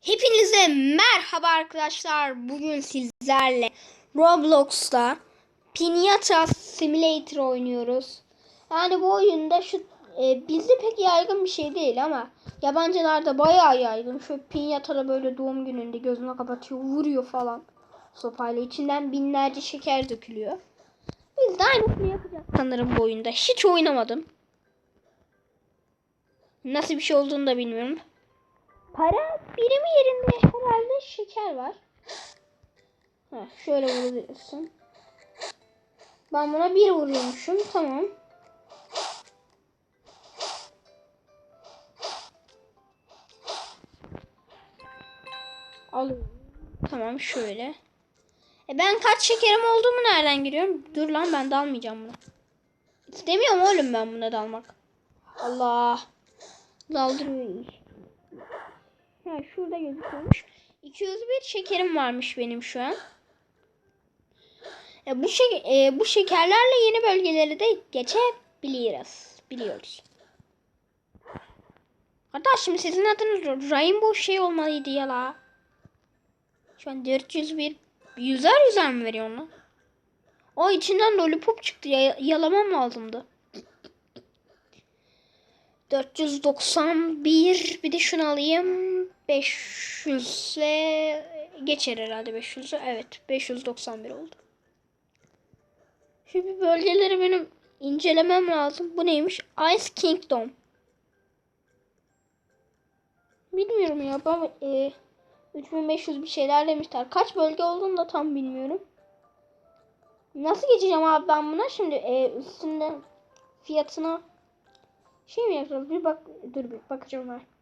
Hepinize merhaba arkadaşlar. Bugün sizlerle Roblox'ta Pinata Simulator oynuyoruz. Yani bu oyunda şu e, bizde pek yaygın bir şey değil ama yabancılarda bayağı yaygın. Şu Pinata'da böyle doğum gününde gözünü kapatıyor, vuruyor falan sopayla. içinden binlerce şeker dökülüyor. Biz de aynısını yapacağız sanırım bu oyunda. Hiç oynamadım. Nasıl bir şey olduğunu da bilmiyorum. Para birimi yerinde herhalde şeker var. Ha, şöyle vurabilirsin. Ben buna bir vuruyormuşum. Tamam. Alıyorum. Tamam şöyle. E ben kaç şekerim olduğumu nereden giriyorum? Dur lan ben dalmayacağım buna. İstemiyorum oğlum ben buna dalmak. Allah. Daldırıyor iş. Ha, şurada gözüküyormuş. 201 şekerim varmış benim şu an. E, bu, şek e, bu şekerlerle yeni bölgeleri de geçebiliriz. Biliyoruz. Hatta şimdi sizin adınız Rainbow şey olmalıydı ya la. Şu an 401 yüzer yüzer mi veriyor onu? O içinden lollipop çıktı. Ya yalamam lazımdı. 491 bir de şunu alayım. 500 ve geçer herhalde 500'ü. Evet 591 oldu. Şimdi bölgeleri benim incelemem lazım. Bu neymiş? Ice Kingdom. Bilmiyorum ya. Ben, e, 3500 bir şeyler demişler. Kaç bölge olduğunu da tam bilmiyorum. Nasıl geçeceğim abi ben buna? Şimdi e, üstünde fiyatına şey mi yapacağız? Bir bak dur bir bakacağım ben.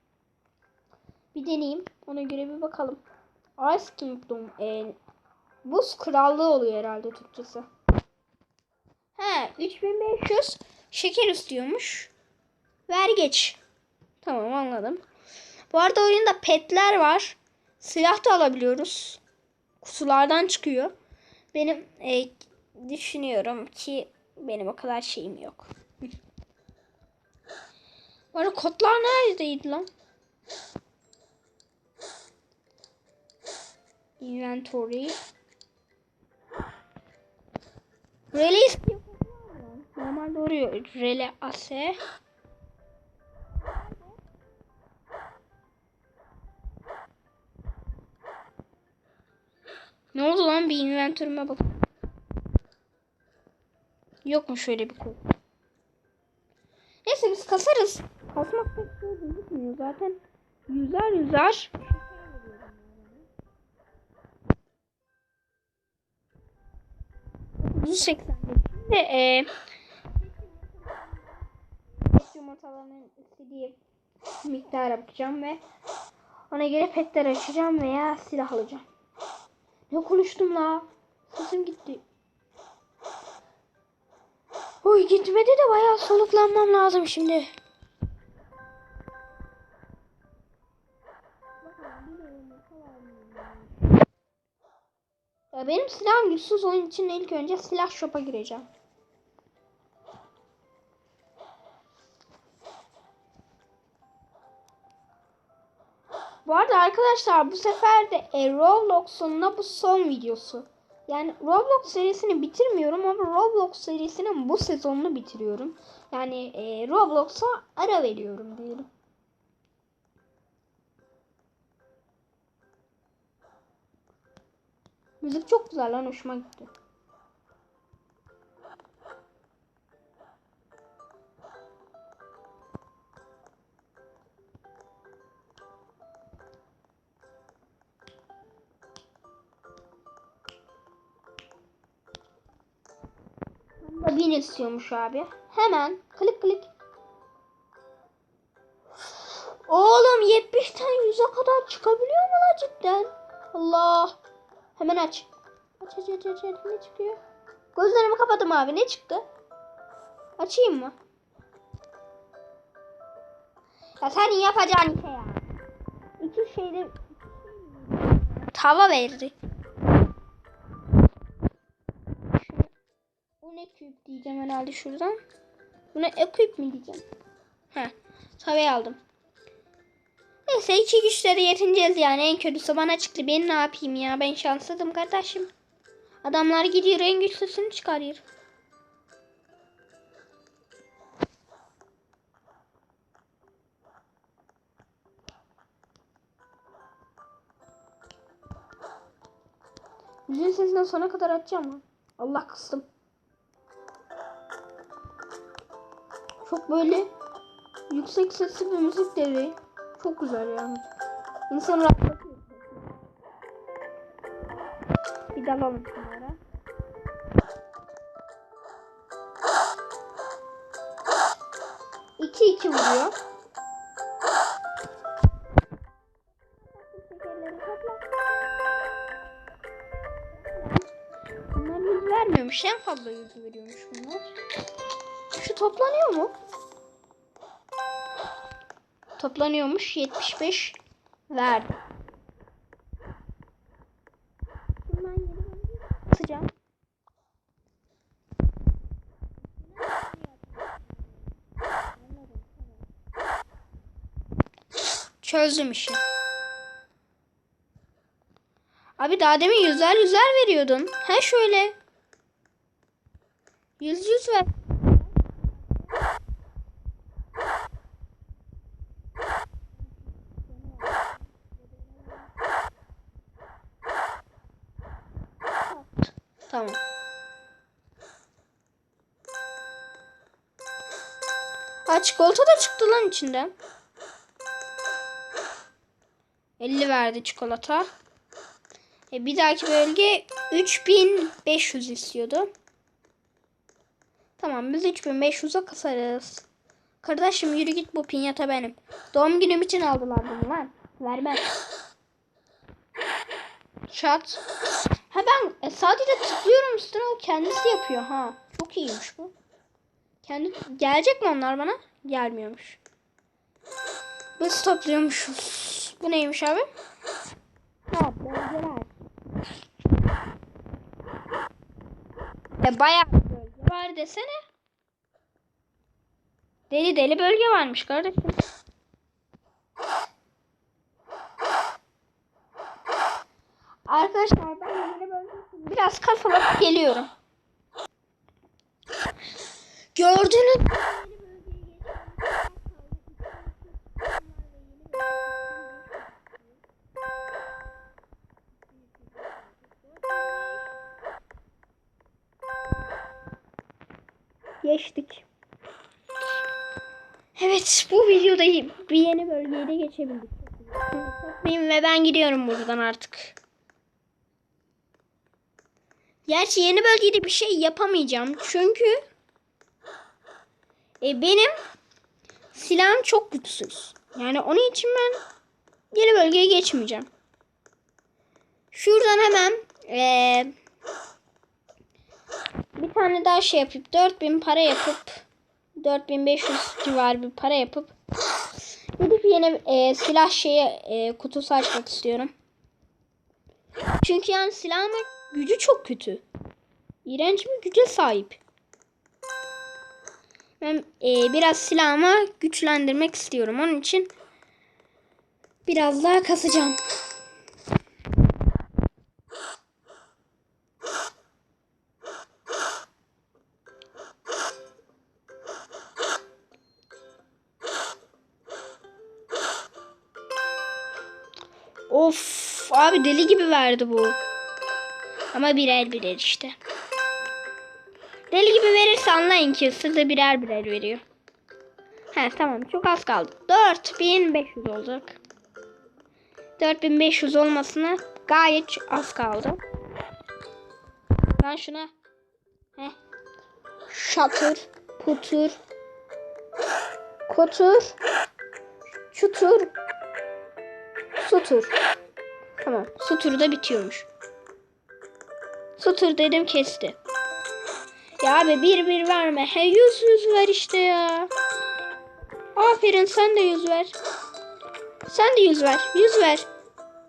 Bir deneyeyim. Ona göre bir bakalım. Ice Kingdom. E, buz krallığı oluyor herhalde Türkçesi. He 3500 şeker istiyormuş. Ver geç. Tamam anladım. Bu arada oyunda petler var. Silah da alabiliyoruz. Kutulardan çıkıyor. Benim e, düşünüyorum ki benim o kadar şeyim yok. Bu arada kodlar neredeydi lan? Inventory. Release? Normalde oraya rele ase. Ne oldu lan bir inventörüme bak. Yok mu şöyle bir kod? Neyse biz kasarız. Kasmak pek zor gözükmüyor zaten. Yüzer yüzer. 180. Şimdi e, yumurtalarının istediği miktara bakacağım ve ona göre petler açacağım veya silah alacağım. Ne konuştum la? Sesim gitti. Oy gitmedi de bayağı soluklanmam lazım şimdi. Benim silahım güçsüz oyun için ilk önce silah shop'a gireceğim. Bu arada arkadaşlar bu sefer de e, Roblox'un bu son videosu. Yani Roblox serisini bitirmiyorum ama Roblox serisinin bu sezonunu bitiriyorum. Yani e, Roblox'a ara veriyorum diyelim. Müzik çok güzel lan hoşuma gitti. Bin istiyormuş abi. Hemen klik klik. Oğlum 70'ten 100'e kadar çıkabiliyor mu la cidden? Allah. Hemen aç. Aç aç aç aç. aç. Ne çıkıyor? Gözlerimi kapadım abi. Ne çıktı? Açayım mı? Ya sen yapacağın şey ya. İki şeyde tava verdi. Bu ne küp diyeceğim herhalde şuradan. Buna equip mi diyeceğim? He. Tavayı aldım. Neyse iki güçleri yetineceğiz yani. En kötüsü bana çıktı. Ben ne yapayım ya? Ben şanssızım kardeşim. Adamlar gidiyor en güçlüsünü çıkarıyor. Müziğin sesinden sona kadar açacağım lan. Allah kıstım. Çok böyle yüksek sesli bir müzik devri. Çok güzel yani. İnsan rahatlatıyor. Bir dalalım şunlara. İki iki vuruyor. Bunlar yüz vermiyormuş. En fazla yüz veriyormuş bunlar. Şu toplanıyor mu? Toplanıyormuş. 75 verdi. Atacağım. Çözdüm işi. Abi daha demin yüzler yüzler veriyordun. He şöyle. Yüz yüz ver. Çikolata da çıktı lan içinden. 50 verdi çikolata. E, bir dahaki bölge 3500 istiyordu. Tamam biz 3500'e kasarız. Kardeşim yürü git bu pinyata benim. Doğum günüm için aldılar bunu lan. Vermem. Şat. Ha ben e, sadece tıklıyorum üstüne o kendisi yapıyor ha. Çok iyiymiş bu. Kendi gelecek mi onlar bana? Gelmiyormuş. Biz topluyormuşuz. Bu neymiş abi? Ha bayağı bölge var desene. Deli deli bölge varmış kardeşim. Arkadaşlar ben yeni bölge biraz kafalıp geliyorum. Gördünüz mü? Geçebildik. Benim ve ben gidiyorum buradan artık. Gerçi yeni bölgede bir şey yapamayacağım. Çünkü e, benim silahım çok güçsüz. Yani onun için ben yeni bölgeye geçmeyeceğim. Şuradan hemen e, bir tane daha şey yapıp 4000 para yapıp 4500 civarı bir para yapıp gidip yeni e, silah şeyi e, kutusu açmak istiyorum. Çünkü yani silahımın gücü çok kötü. İğrenç bir güce sahip. Ben e, biraz silahımı güçlendirmek istiyorum. Onun için biraz daha kasacağım. Of abi deli gibi verdi bu. Ama birer birer işte. Deli gibi verirse anlayın ki sırada birer birer veriyor. He tamam çok az kaldı. 4500 olacak. 4500 olmasına gayet az kaldı. Ben şuna Heh. Şatır, putur, kotur, çutur, sutur. Tamam. Sutur da bitiyormuş. Sutur dedim kesti. Ya abi bir bir verme. He yüz yüz ver işte ya. Aferin sen de yüz ver. Sen de yüz ver. Yüz ver.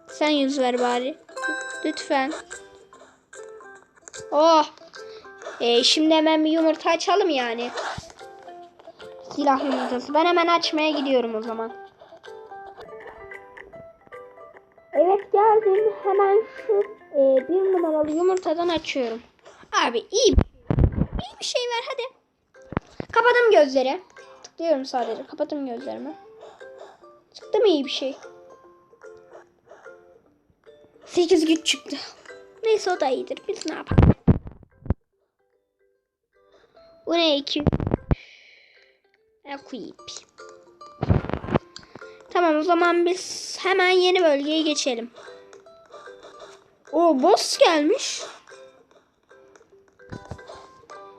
Sen yüz ver bari. Lütfen. Oh. E, şimdi hemen bir yumurta açalım yani. Silah yumurtası. Ben hemen açmaya gidiyorum o zaman. Evet geldim. Hemen şu e, bir numaralı yumurtadan açıyorum. Abi iyi şey. İyi bir şey ver hadi. Kapadım gözleri. Tıklıyorum sadece. Kapattım gözlerimi. Çıktı mı iyi bir şey? 8 güç çıktı. Neyse o da iyidir. Biz ne yapalım? Bu ne 2? Equip. Tamam o zaman biz hemen yeni bölgeye geçelim. O boss gelmiş.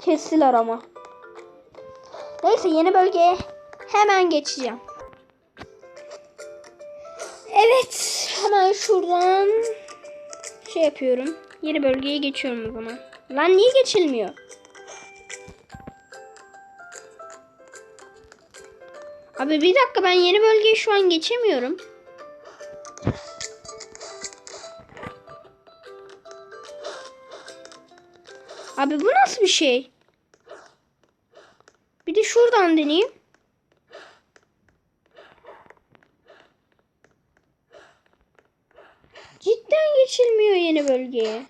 Kestiler ama. Neyse yeni bölgeye hemen geçeceğim. Evet hemen şuradan şey yapıyorum. Yeni bölgeye geçiyorum o zaman. Lan niye geçilmiyor? Abi bir dakika ben yeni bölgeye şu an geçemiyorum. Abi bu nasıl bir şey? Bir de şuradan deneyeyim. Cidden geçilmiyor yeni bölgeye.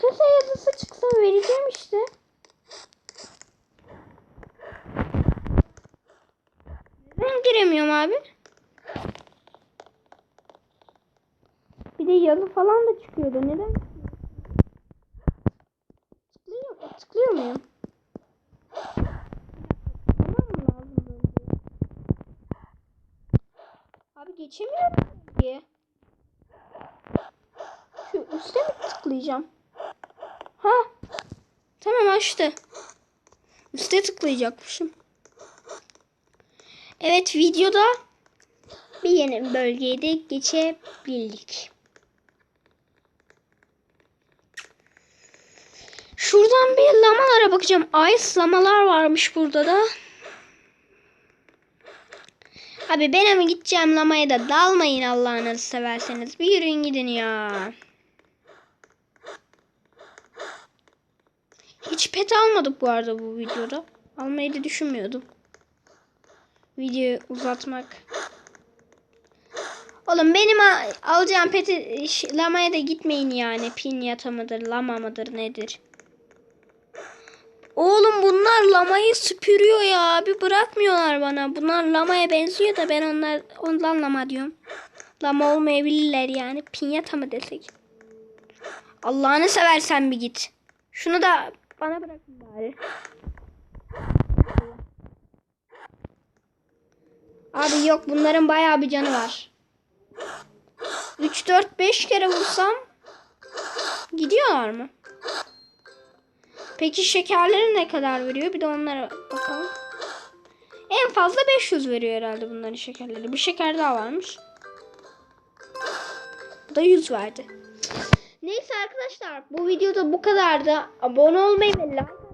Kurtulsa yazısı çıksa vereceğim işte. Ben giremiyorum abi. Bir de yazı falan da çıkıyordu. Neden? Tıklıyor, tıklıyor muyum? Abi geçemiyorum bölgeye. Şu üste mi tıklayacağım? Ha. Tamam açtı. Üste tıklayacakmışım. Evet videoda bir yeni bölgeye de geçebildik. Şuradan bir lamalara bakacağım. Ice lamalar varmış burada da. Abi ben ama gideceğim lamaya da dalmayın Allah'ınızı severseniz. Bir yürüyün gidin ya. Hiç pet almadık bu arada bu videoda. Almayı da düşünmüyordum. Videoyu uzatmak. Oğlum benim alacağım peti lamaya da gitmeyin yani. Pinyata mıdır, lama mıdır nedir? Oğlum bunlar lamayı süpürüyor ya. Bir bırakmıyorlar bana. Bunlar lamaya benziyor da ben onlar ondan lama diyorum. Lama olmayabilirler yani. Pinyata mı desek? Allah'ını seversen bir git. Şunu da bana bırakın bari. Abi yok bunların bayağı bir canı var. 3 4 5 kere vursam gidiyorlar mı? Peki şekerleri ne kadar veriyor? Bir de onlara bakalım. En fazla 500 veriyor herhalde bunların şekerleri. Bir şeker daha varmış. Bu da 100 verdi. Neyse arkadaşlar bu videoda bu kadardı. Abone olmayı ve like